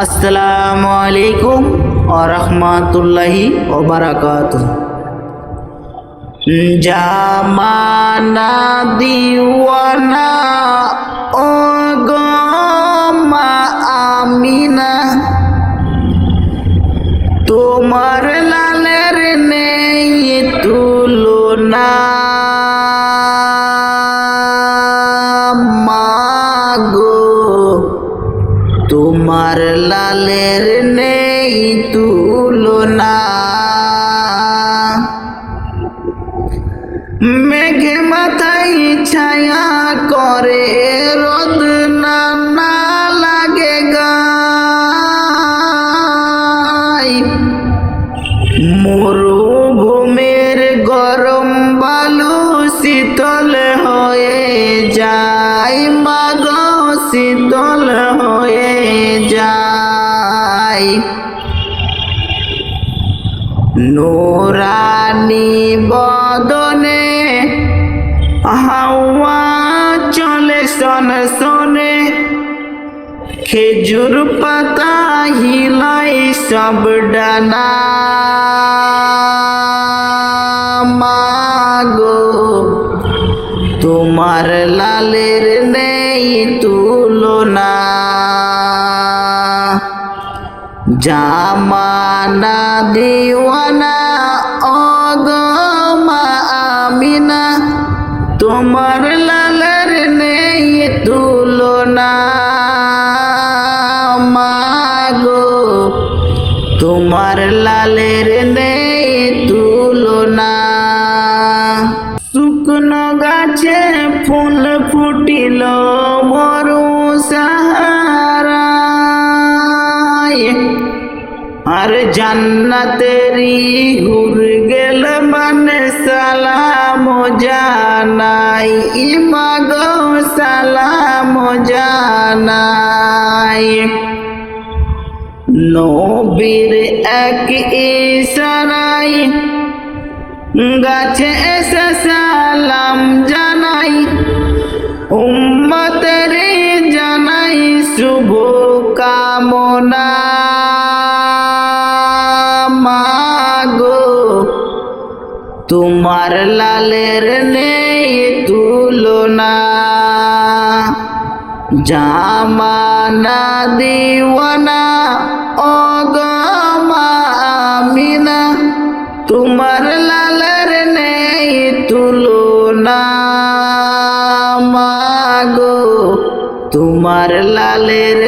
আসসালামু আলাইকুম ও বারাকত জামানা দিওয়ানা ও গমা আমিনা তোমার লালের তোমার লালের নেই তুলনা। মেঘে মাথায় ছায়া করে রোদ না না লাগে গায়। মরুভূমির গরম বালু শীতল হয়ে যায়, মাগ শীতল নোরানি বদনে হাওয়া চলে সন সনে খেজুর পাতা হিলাই সব ডানা। মাগো, তোমার লালের নেই তুলনা। জামানা দিওয়ানা অগমা আমিনা, তোমার লালের নেই তুলনা। মাগো, তোমার লালের নেই তুলনা। শুকনো গাছে ফুল ফুটিল। আর জান্নাতেরি হুর গেল মানে সালাম জানাই ইমাগ সালাম জানাই। নবীর এক ইশারাই গাছে এসে সালাম জানাই, উম্মতের জানাই শুভ মাগো তোমার লালের নেই তুলনা। জামানা দিওয়ানা ও আমিনা। তোমার লালের নেই তুলনা। মাগো তোমার লালের